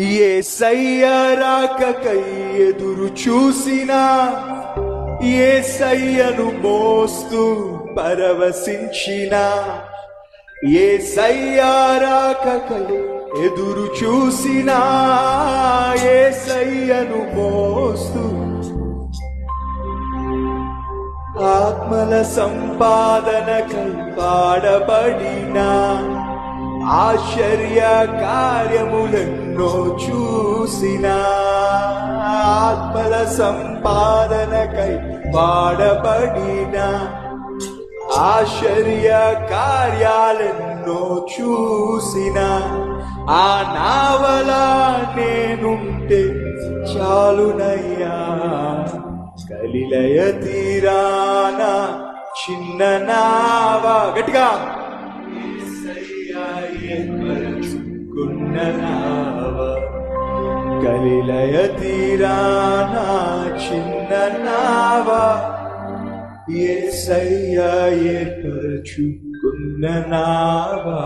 ఏ రాకకై ఎదురు చూసినా ఏ సయ్యను మోస్తూ పరవశించిన ఏ రాకకై ఎదురు చూసినా ఏ సయ్యను మోస్తూ ఆత్మల సంపాదనకై పాడబడినా ఆశ్చర్య కార్యములెన్నో చూసిన ఆత్మల సంపాదనకై పాడబడిన ఆశ్చర్య కార్యాలెన్నో చూసిన ఆ నావలా నేనుంటే చాలునయ్యా. కలిలయ తీరాన చిన్న నావా గట్టిగా యేసయ్యా కలిలయ తీరాన చిన్న నావా ఏసయ్యా ఏర్పరచుకున్న నావా